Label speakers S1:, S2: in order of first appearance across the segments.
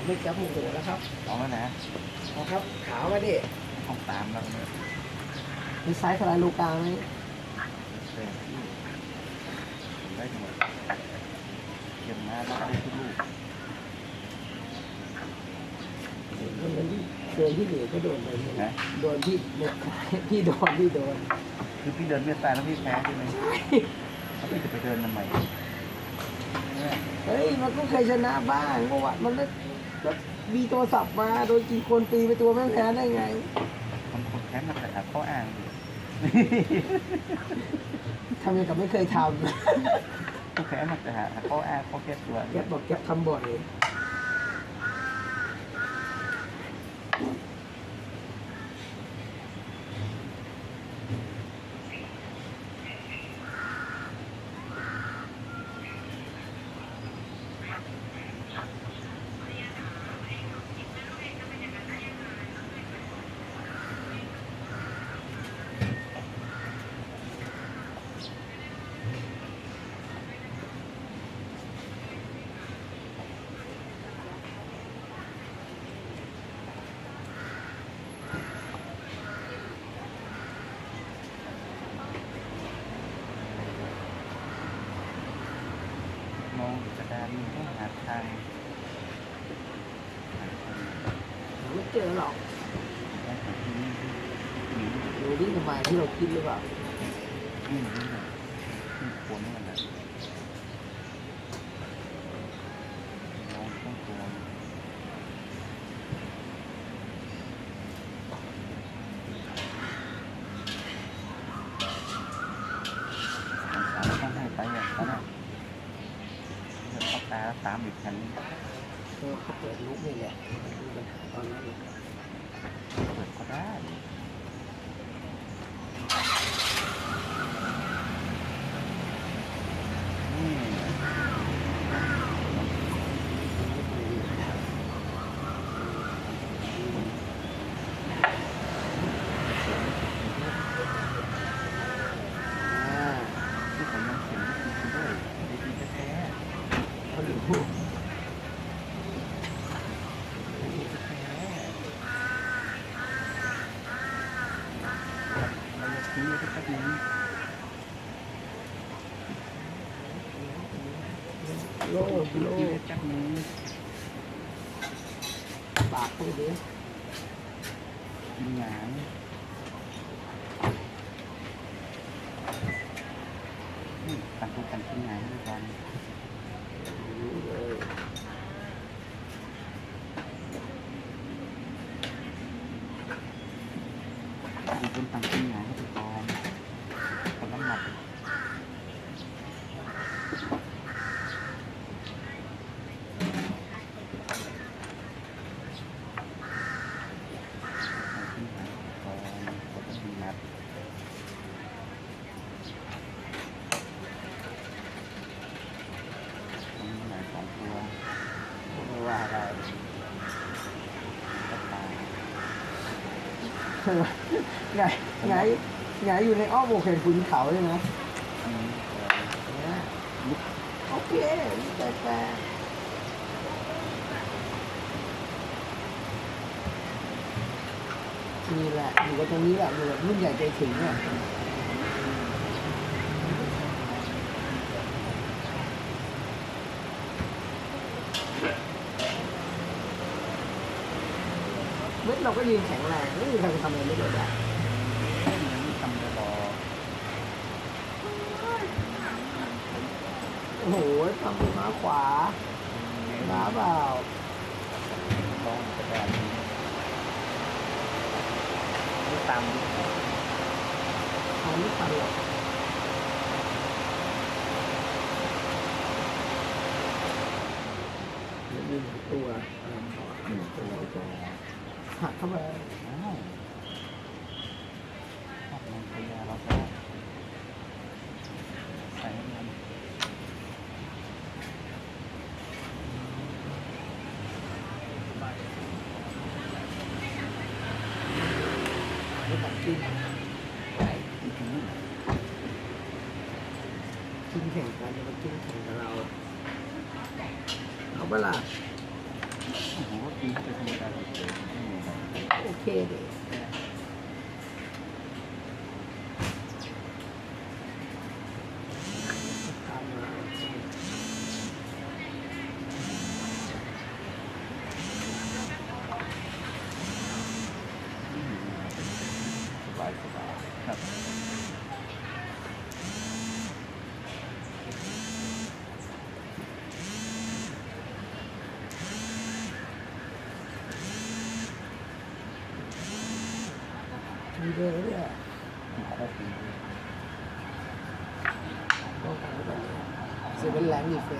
S1: ผมไม่จับหมูโหแล้วครับ
S2: เอาแล้วนะ
S1: เอาครับขาวมาดิ
S2: ห้องตามแล้วเนี่ย
S1: มีไซส์สไลด์ลูกกลางไหม
S2: เต็มที่ผมได้หมดเก็บมาแล้วได้ทุกลูก
S1: มันเป็นที่โดนที่เหลือก็โดนไปหมด
S2: นะ
S1: โดนที่พี่โดนพี่โดน
S2: คือพี่เดินเวียดตายแล้วพี่แพ้ใช่ไหมแล้วพี่จะไปเดินทำไมเนี่ย
S1: เฮ้ยมันก็เคยชนะบ้างเมื่อวานมัน ก็ก็มีโทรศัพท์มา โดนกินคนตีไปตัวแม่งแพ้ได้ไง
S2: คนคนแพ้มาแต่หาข้ออ้างอยู่
S1: ทำยังกับไม่เคยท
S2: คนแพ้มาแต่หาข้ออ้างข้อแก้ตัวำ
S1: แกปบอกแกปทำบ่อย
S2: มองกระดานมันต้องหาทางหาทาง
S1: ไม่เจอหรอก
S2: ได้หาที่นี่หนี
S1: ดูดิ ทำไมที่เราคิดหรือเปล่า
S2: นี่นี่นี่นี่ควรมันนะน้องต้องตัวมันสามต้องให้ไปอะเขาเนี่ยเดี๋ยวเขาตาตามอีกคันนี้
S1: เออเขาเปิดลุกนี่แหละมีปัญหาตอนนั้นเลย
S2: เปิดก็ได้นี่
S1: อ่า
S2: ที่ผมยังเขียนไม่ถูกด้วยดีๆแท้
S1: เขาถึงพูด
S2: ๆดีๆแท้ๆเราจะซื้อสักที
S1: โลกโล
S2: ซื้อกจักนี้
S1: ปากพูดดิ
S2: กินหยางนี่ต่างคนต่างกินหยางด้วยกัน
S1: รู้เลย
S2: ต่างคนต่างกินหยางให้ไปก่อนคนน้ำหนักต่างกินหยางก่อนคนต้องมีนัดต้องมีหลายสองตัว
S1: ไม่ว่าอะไร
S2: ก็ตาย
S1: ไงไงไงอยู่ในอ้อมอกเห็นขุนเขาใช่ไหม
S2: อืม
S1: เนี่ยโอเคแต่แต่นี่แหละอยู่กับตรงนี้แหละอยู่กับรุ่นใหญ่ใจถึงเนี่ย เราก็ยืนแข็งแรงไม่มีใครทำอะไรไม่ได้
S2: เลย
S1: โอ้โหทำมาขวาม้าเปล่า
S2: ต้องกระดานนี้ไม่ตามดิ
S1: ทำไม่ทันหรอกเดี๋ยวมีหนึ่งตัวหนึ่งตัวจะ หักเข้าไป
S2: อ้าวชอบมันพยาเราก็ใส่ให้มัน
S1: ไม่ตัดกินกินแข่งกันจะมากินแข่งกับเราเอาเปล่า
S2: Sẽ vẫn làm gì phải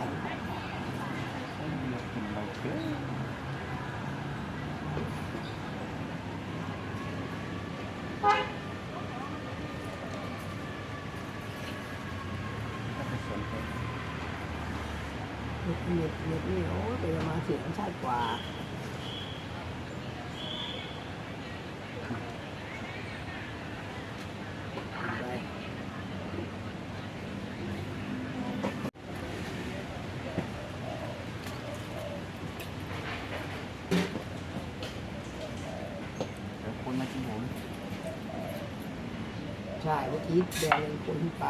S2: nhiệt nhiệt nhiệt ố thì mà chỉ ăn chai quả ่เมื่อกี้
S1: แดง
S2: เคน
S1: ที่
S2: ไป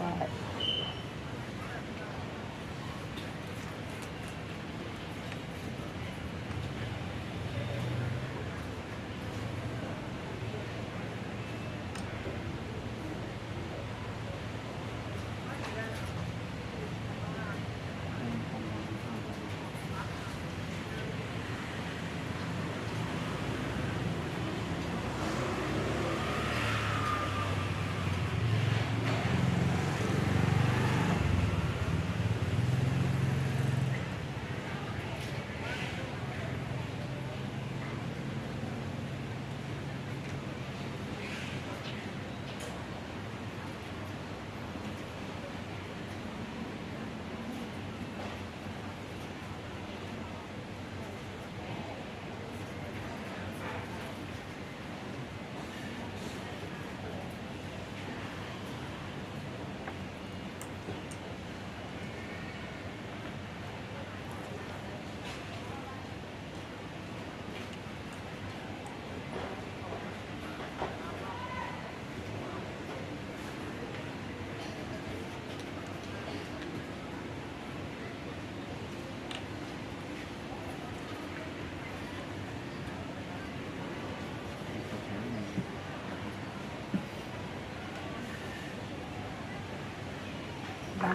S2: but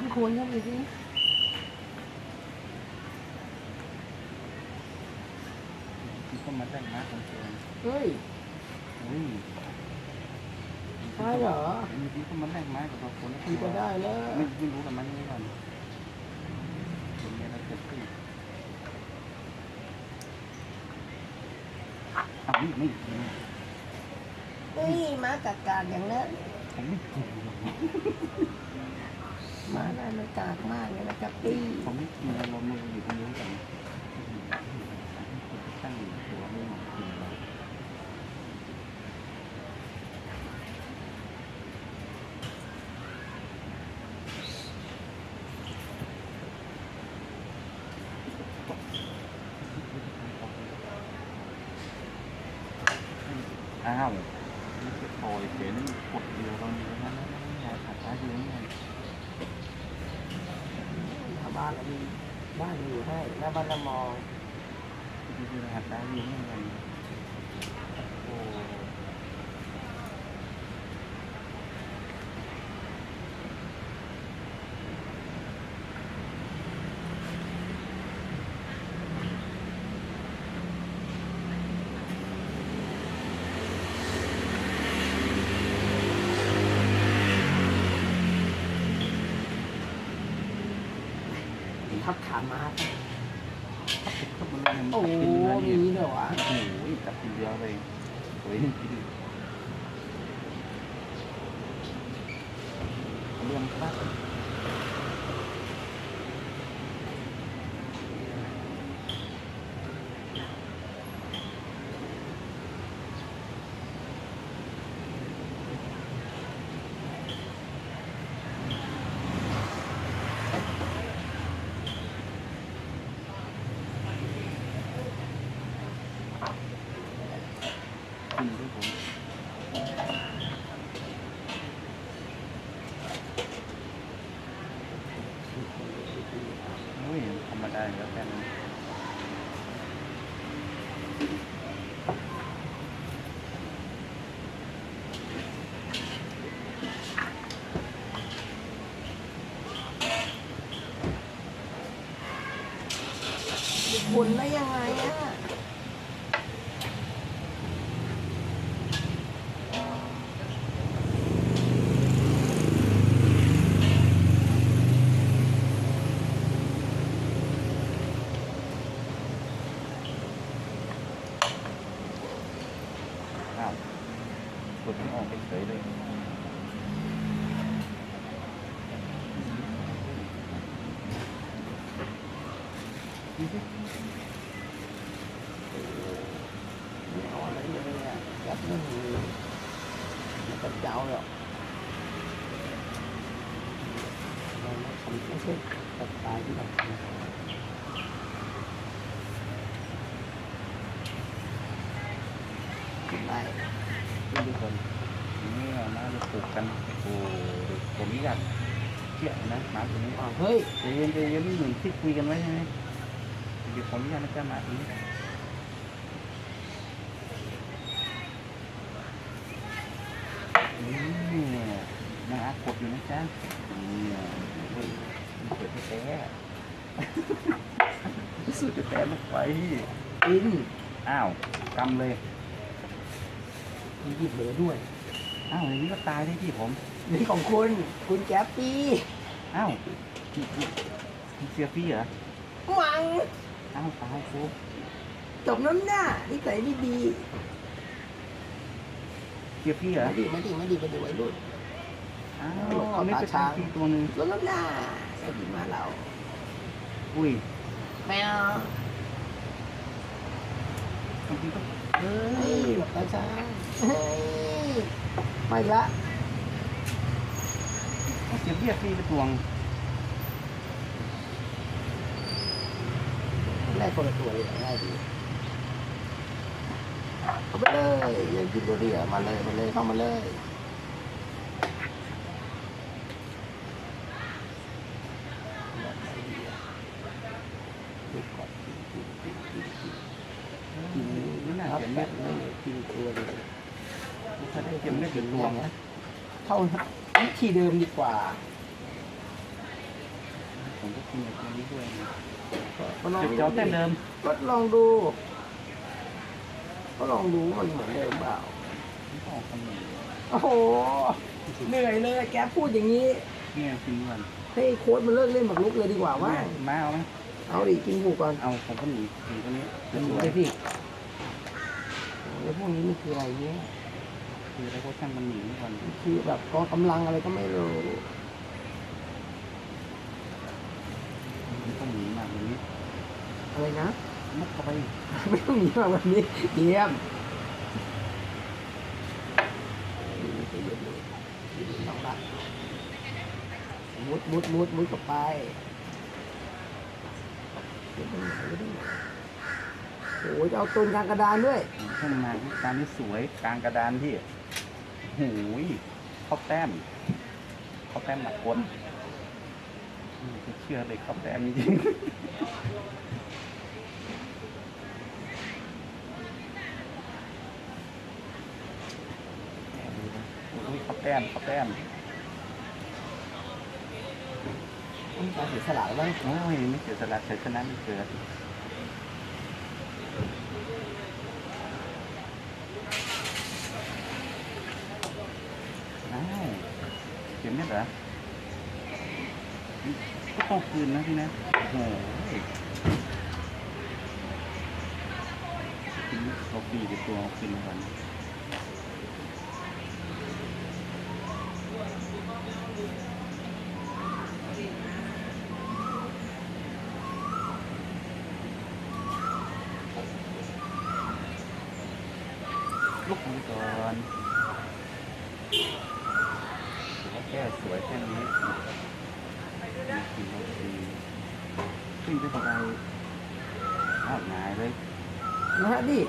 S2: มันควรเข้า
S1: ไปสิ
S2: ที่ก็มาได้มาคนเชียง
S1: เฮ้ย
S2: อุ้ย
S1: ใช่เหรอ
S2: มีที่ก็มาได้มากับเราคนละ
S1: มีก็ได้แล้ว
S2: ไม่ไม่รู้กับมันนี่ก่อนเป็นไงเราเกิดขึ้นอ้าวนี่นี่นี่
S1: นี่มากัดกาดอย่างนั้น
S2: ผมไม่กินห รอก
S1: มาได้มันกากมากเลยนะครับพี่
S2: ผมไม่กินอารมณ์มันอยู่ตรงนี้กันตั้งตัวไม่หมดกินเราอ้าวนี่จะโอยเสียนี่กดเดียวตอนนี้นะยายขาดท้ายเยอะไง
S1: ถ้าบ้านเรามีบ้านอยู่ให้หน้าบ้านละมอง
S2: คือร หัสได้ยินยังไงโอ้
S1: ทับขามา
S2: ถ้ามันเล่น
S1: โอ้
S2: กิน
S1: มี
S2: เนื้อ
S1: เหรอวะ
S2: โอ้โหจับกินเดียวเลยโอ้ยกินเรื่องครับกินด้วยผมโอ้ยธรรมดาอยู่แล้วแค่นั้น
S1: บุญได้ยังไงอะ
S2: อ้าวกดไม่ออกไปเฉยเลยดูสิ
S1: ไม่เอาอะไรเลยอะยัดไม่มีมันก็เจ้าหรอกเราไม่ทำไม่ใช่ตัดตายที่เราทำกิน ได้
S2: ขึ้นทุกคนนี่มาจะปลูกกันโอ้โหผมอยากเชื่อนะหมาตัวนี้
S1: อ้าวเฮ้ย
S2: ใจเย็นใจเย็นนี่หนึ่งที่คุยกันไว้ใช่ไหมเดี๋ยวผมอนุญาตนจะหมาตัวนี้นี่นะกดอยู่นะจ๊ะนี่เปิดแต้สุดจะแต้ลงไป
S1: อิน
S2: อ้าวกำเลย
S1: มีหยิบเหลือด้วย
S2: อ้าวอย่างนี้ก็ตายได้ที่ผม
S1: นี่ของคุณคุณแจ๊ปปี้
S2: อ้าวนี่นี่นี่เสียฟี่เหรอ
S1: มัง
S2: อ้าวตายโฟ
S1: จบน้ำหน้านิสัยดีดี
S2: เสียฟี่เหรอ
S1: ไม่ดีไม่ดีไม่ดีไปดูไว้รุ่น
S2: อ้า
S1: หลบ
S2: ว
S1: เข้า
S2: นี่
S1: ตา
S2: เป็น
S1: ช้าง
S2: ทีตัวหนึ่ง
S1: ลดน้ำหน้าใส่ดีมาเรา
S2: อุ้ย
S1: แมว
S2: บางทีก็เฮ้
S1: เฮ้ย
S2: ย
S1: หลบตาช้าง เฮ้ยไม่ละ
S2: เสียเบี้ยฟี่ไปตวง
S1: แรกคนละตัวเลยง่ายดีเอาไปเลยยังกินตัวเดียวมาเลยมาเลยเข้ามาเลยดูก่อนกิน
S2: นี่น่า
S1: ครับ
S2: เสีย
S1: แบ
S2: เม็ด
S1: บไม่กินตัวเลย
S2: ถ้าได้เก็บเม็ดเป็นรวง
S1: นะเข้าวิ ธีเดิมดีกว่า
S2: ผมก็กินกับตัวนี้ด้วยนะ
S1: ก็ลอง
S2: จุด
S1: ดู
S2: เจ้าแต้มเดิม
S1: ก็ลองดู ก็ลองดูว่ามันเหมือนเดิมเปล่า
S2: ไม่ต้องคำหนึ่ง
S1: โอ้โห เหนื่อยเลยแกพูดอย่างนี้
S2: เนี่ยกินวัน
S1: ให้โค้ดมันเลิกเล่นหมากรุกเลยดีกว่าว่า
S2: มาเอาไหม
S1: เอาดิกินผูก่อน
S2: เอาผมก็หนีหนีตรงนี้
S1: มัน
S2: สวย
S1: ไอพี่แล้วพวกนี้มันคืออะไรเนี่ย
S2: คือแล้วก็ช่างมันหนีก่อน
S1: คือแบบกองกำลังอะไรก็ไม่รู้
S2: มันต้องหนีมาแบบนี้
S1: อะไรนะ
S2: มุกเข้าไป
S1: ไม่ต้องหนีมาแบบนี้เยี่ยมมุดมุดมุดมุดกับไปโอ้ยจะเอาตุนกลางกระดานด้วย
S2: ให้มันมาที่การที่สวยกลางกระดานที่ หูยเข้าแต้มเข้าแต้มหนักคนอืมไม่เชื่อเลยเข้าแต้มจริงๆโอ้ยเข้าแต้มเข้าแต้ม
S1: ต้องการเสียสละบ้าง
S2: โอ้ยไม่เสียสละชัยชนะไม่เกิดอ้าว เนี่ยเหรอก็ต้องคืนนะพี่นะโอ้โหกินเราปีกับตัวเอาคืนมาก่อนลุกมือก่อนถือว่าแก้สวยแค่นี้มากินเราดีขึ้นไปทำไมอ้าวหงายเลย
S1: นะฮะดิ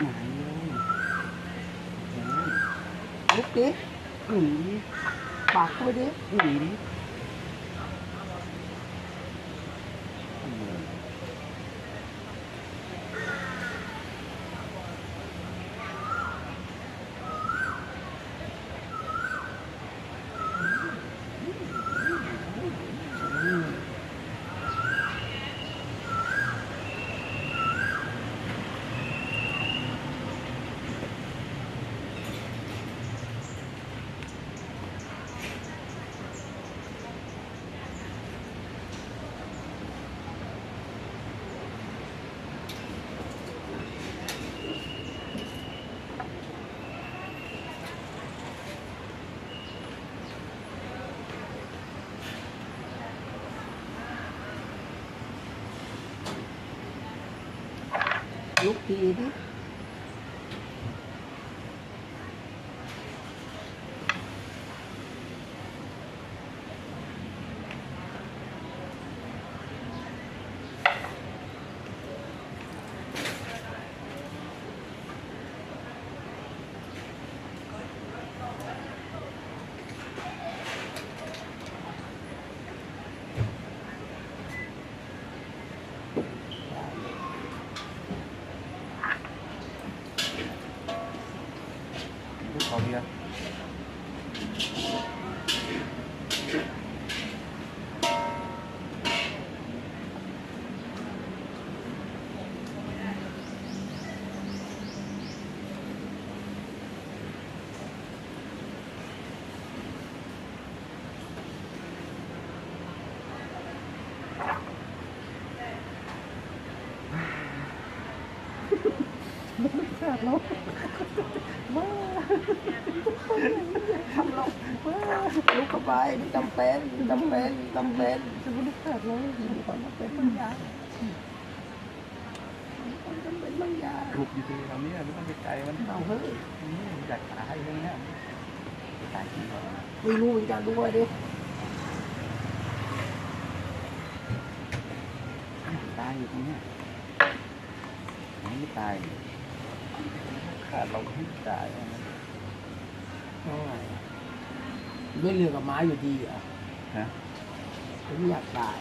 S2: หงายเลยโอ้ย
S1: ลุกดิ
S2: หนีดิ
S1: ปาก ลุกที
S2: ขา
S1: ดแล้วมาทำเรามาลุกเข้าไปไม่จำเป็นจำเป็นจำเป็นจะไม่ลุกขาดแล้วมีความจำเป็นบางอย่างมีความจำเป็นบางอย่าง
S2: ลูกอยู่ที่เราเนี่ยไม่ต้องไปไกลมัน
S1: เอาเฮ้ย
S2: อืมอยากตายเลยเนี่ยตายจริงเหรอ
S1: ไม่รู้เหมือนกันด้วยดิ
S2: ตายอยู่ตรงเนี้ยไม่ตาย ขาดเราไม่ตายนะ
S1: เอาไงด้วยเรือกับไม้อยู่ดีเหรอะ
S2: ฮะ
S1: ผมอยากตาย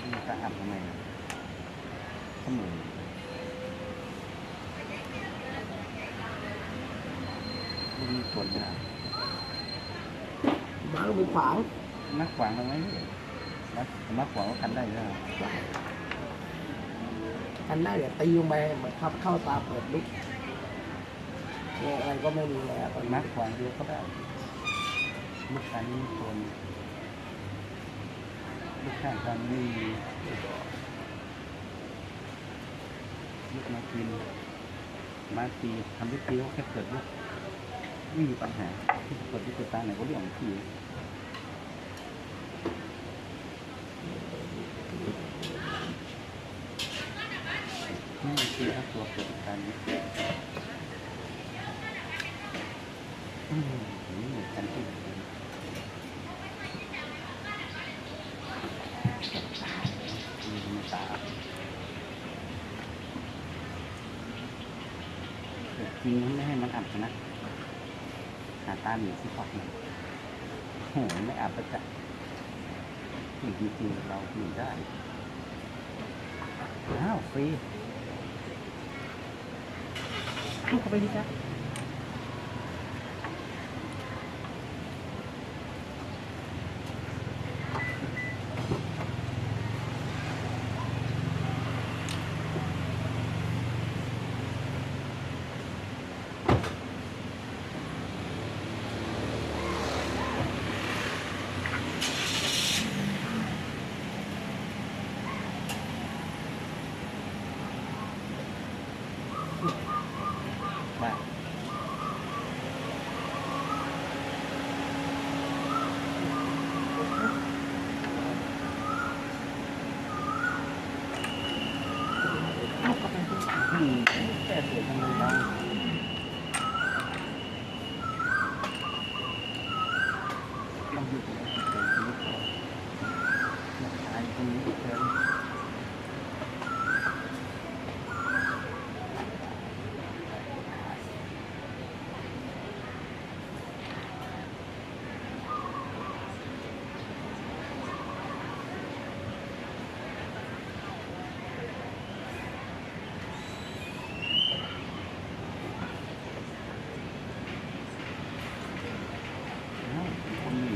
S2: มันจะอับทำไมอะเสมอลูกนี้ส่วนเนี่ย
S1: ก็ไปขวาง
S2: นักขวางทำไมพี่นักนักขวางก็คันได้แล้ว
S1: กันได้เดี๋ยวตีลงไปเหมือนขับเข้าตาเปิดลุกเนี่ยอะไรก็ไม่มีแล้วตอน
S2: นั
S1: นี้
S2: กขวางเดียวก็ได้ลูกค้านี้ตัวนี้ลูกค้าทางนี้ลูกมากินมาตีทำด้ตีก็แค่เกิดลูกไม่มีปัญหาที่เกิดที่เกิดตาไหนก็เรื่องของทีไม่มี ตัวเกิดการนี้อืมอนกันที่ตาจริงไม่ให้มันอับนะ หาตาหนีที่ปอกมันโหไม่อับประจักจริงจริงๆเราหนีได้อ้าวฟรี ลูกเข้าไปดิจ้ะว่าอืมแค่สวยทำไมบ้างลองดูก่อนนะเดี๋ยวดูก่อนอยากตายตรงนี้เกิน อ้าวคนหนี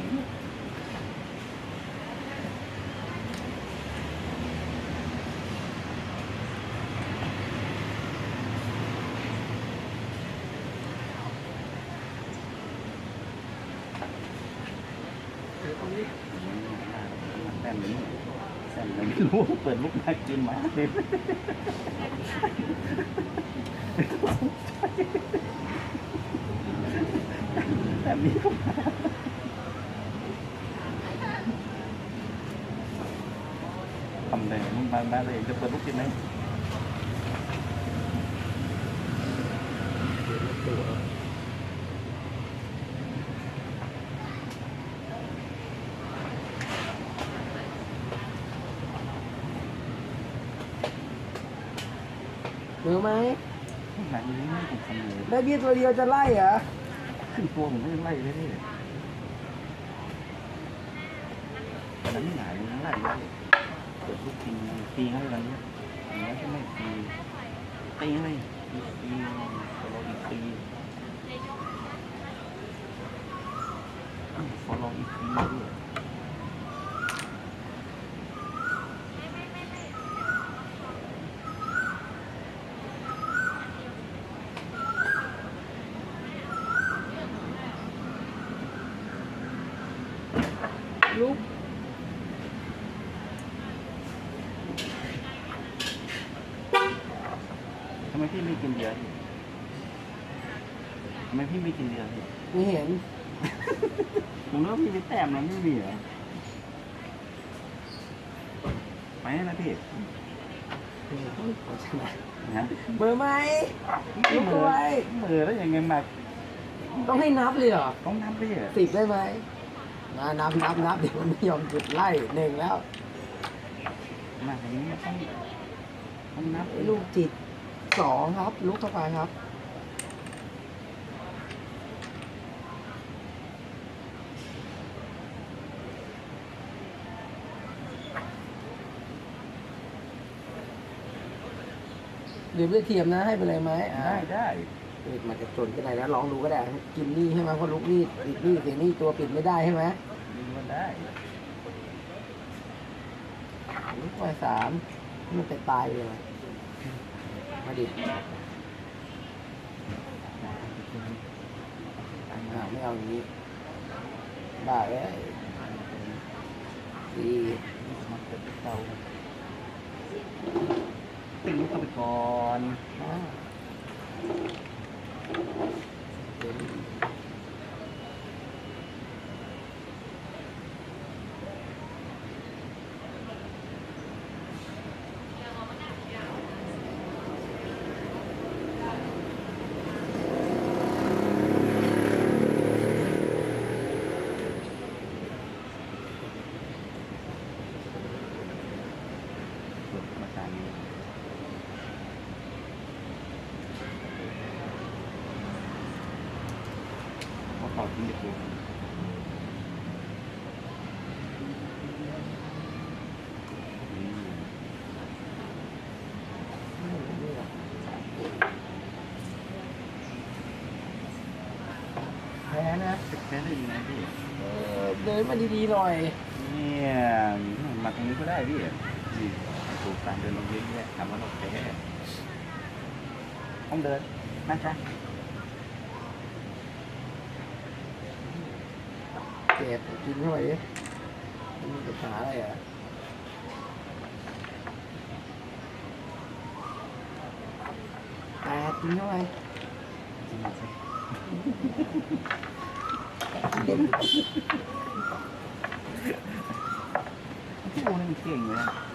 S2: แต้มนี้แต้มนี้ไม่ รู้เปิดลูกมากินหมาเลยแต่มีก็มาทำเลยมึงมามาเลยจะเปิดลูกกินไหม
S1: เหนือไหม
S2: หนังนี้ไม่ถูกทำเลย
S1: ได้เบี้ยตัวเดียวจะไล่เหรอ
S2: ขึ้นตัวผมก็ยังไล่เลยนี่แต่นั้นหงายยังไล่เลยเปิดลูกกินตีให้แล้วเนี่ยอย่างนี้ก็ไม่ตีตีเลยตีตีฟอลโลอีกตีฟอลโลอีกตีด้วย
S1: ลุก
S2: ทำไมพี่ไม่กินเบียร์พี่ทำไม พี่ไม่กินเบียร์พี่
S1: ไม่เห็น
S2: ผมนึกว่าพี่ไปแต้มนะไม่มีเหรอไปนะพี่
S1: เออต้องขอชนะ
S2: นะ
S1: เบอร์ไหม
S2: ไม่
S1: ลุก
S2: เหมือ
S1: ไว้
S2: เหมือแล้วยังไงมา
S1: ต้องให้นับเลยเหรอ
S2: ต้องนับพี่เหรอ
S1: สิบได้ไหมนะนับนับนับเดี๋ยวมันไม่ยอมจุดไล่หนึ่งแล้ว
S2: มาอย่างนี้ต้องต้องนับ
S1: ไอ้ลูกจิตสองครับ ลุกเข้าไปครับ หรือไม่เทียมนะให้ไปเลยไหมอ่า
S2: ได้ได้
S1: เปิดมาจะจนก็ได้แล้วลองดูก็ได้ กินหนี่ใช่ไหมเพราะลุกหนี่ปิดหนี่เสียหนี่ตัวปิดไม่ได้ใช่ไหม
S2: ใลู
S1: กไปสามมันจะตายเลยไหมมาดิอ่าไม่เอาอย่างนี้บ้าเลยดี
S2: มาเปิดเตา ติ้งเข้าไปก่อน
S1: อ่าเดี๋ยวนี้
S2: เปิดมาจานนี้ เพราะเขาทิ้งเด็กอยู่อืม
S1: ไม่ไม่หรอกแพ้นะ
S2: จะแค่ได้ยังไงพี่
S1: เออเดินมาดีๆหน่อย
S2: เนี่ยมาตรงนี้ก็ได้พี่นี่ถูกการเดินลงเยอะแยะถามว่าเราแพ้ต้องเดินนะจ๊ะ
S1: เจ็บกินเข้าไปดิมันจะหาอะไรอะแปดกินเข้าไป
S2: จริงสิ
S1: เด็ด
S2: พี่โอ้นี่มันเก่งเลยอะ